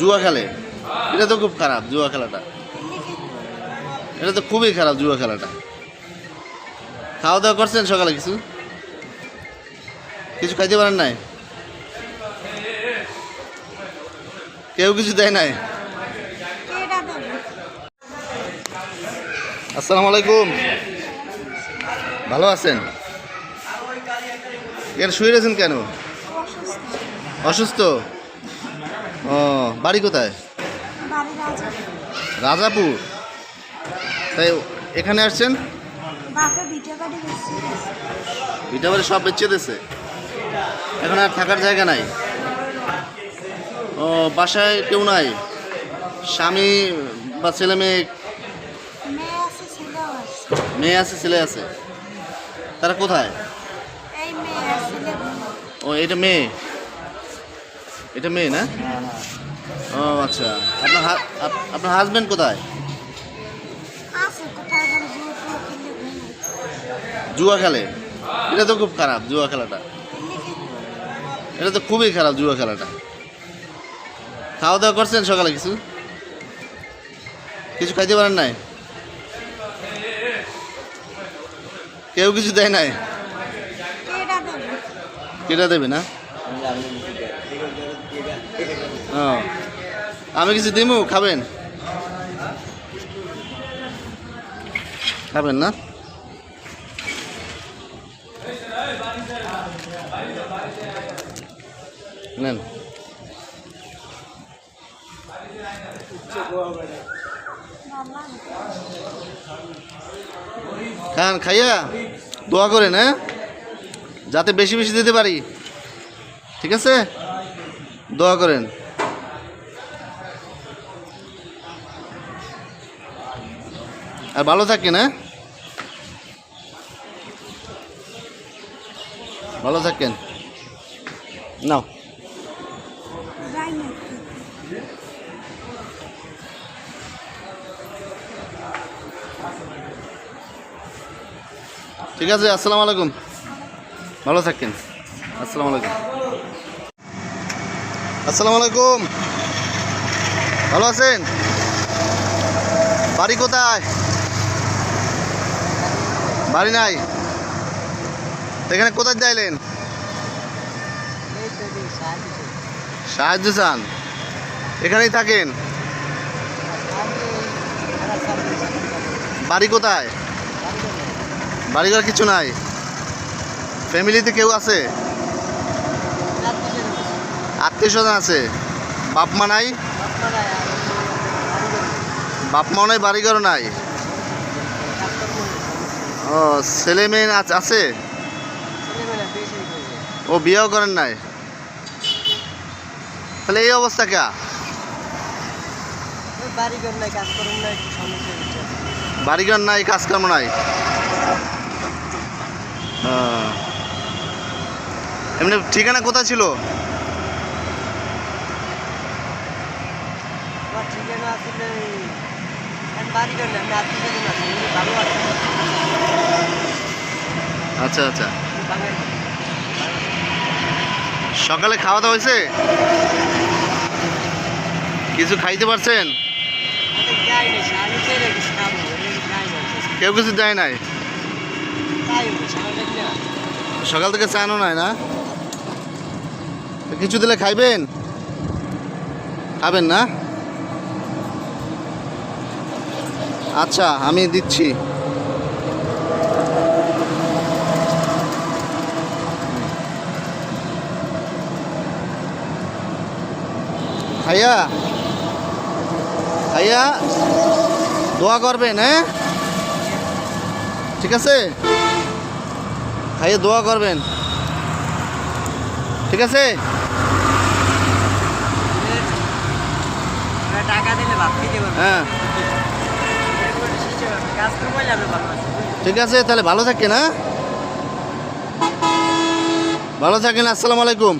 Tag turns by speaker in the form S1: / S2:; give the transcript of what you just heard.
S1: জুয়া খেলে। এটা তো খুব খারাপ, জুয়া খেলাটা। এটা তো খুবই খারাপ, জুয়া খেলাটা। খাওয়া দাওয়া করছেন সকালে কিছু? কিছু খাইতে পারেন নাই? কেউ কিছু দেয় নাই? আসসালামু আলাইকুম। ভালো আছেন? এখানে শুয়ে রয়েছেন কেন? অসুস্থ। ও বাড়ি কোথায়? রাজাপুর? তাই এখানে আসছেন? বাড়ি সব বেচে দিয়েছে এখন আর থাকার জায়গা নাই? ও বাসায় কেউ নাই? স্বামী বা ছেলে মেয়ে
S2: মেয়ে আছে
S1: ছেলে আছে? তারা কোথায়? ও এটা মেয়ে? এটা মেয়ে না? ও আচ্ছা। আপনার আপনার হাজবেন্ড কোথায়? জুয়া খেলে। এটা তো খুব খারাপ জুয়া খেলাটা। এটা তো খুবই খারাপ জুয়া খেলাটা। খাওয়া দাওয়া করছেন সকালে কিছু? কিছু খাইতে পারেন নাই? কেউ কিছু দেয় নাই? কেটা দেবে না? ও। আমি কিছু দিমু, খাবেন? খাবেন না? নেন। খান, খাইয়া দোয়া করেন হ্যাঁ? যাতে বেশি বেশি দিতে পারি। ঠিক আছে? দোয়া করেন। আর ভালো থাকেন হ্যাঁ? ভালো থাকেন। নাও। ঠিক আছে, আসসালামু আলাইকুম। ভালো থাকেন। আসসালামু আলাইকুম। আসসালামু আলাইকুম। ভালো আছেন? বাড়ি কোথায়? বাড়ি নাই? এখানে কোথায় যাইলেন? সাহায্য চান। এখানেই থাকেন? বাড়ি কোথায়? বাড়িঘর কিছু নাই। ফ্যামিলিতে কেউ আছে? আত্মীয় স্বজন আছে? বাপ মা নাই? বাপ মাও নাই বাড়িঘর নাই? ও ছেলে মেয়ে আছ- ও বিয়েও করেন নাই? তাহলে এই অবস্থা কে?
S3: বাড়িঘর নাই
S1: কাজকর্ম নাই এমনি ঠিকানা কোথায় ছিল? আচ্ছা আচ্ছা। সকালে খাওয়া দাওয়া হয়েছে? কিছু খাইতে পারছেন? কেউ কিছু দেয় নাই? সকাল থেকে চানো নাই না? কিছু দিলে খাইবেন? খাবেন না? আচ্ছা আমি দিচ্ছি। ভাইয়া ভাইয়া দোয়া করবেন হ্যাঁ? ঠিক আছে? ভাইয়া দোয়া করবেন। ঠিক আছে?
S3: টাকা দিলে
S1: হ্যাঁ। ঠিক আছে তাহলে ভালো থাকেন হ্যাঁ? ভালো থাকেন আসসালামু আলাইকুম।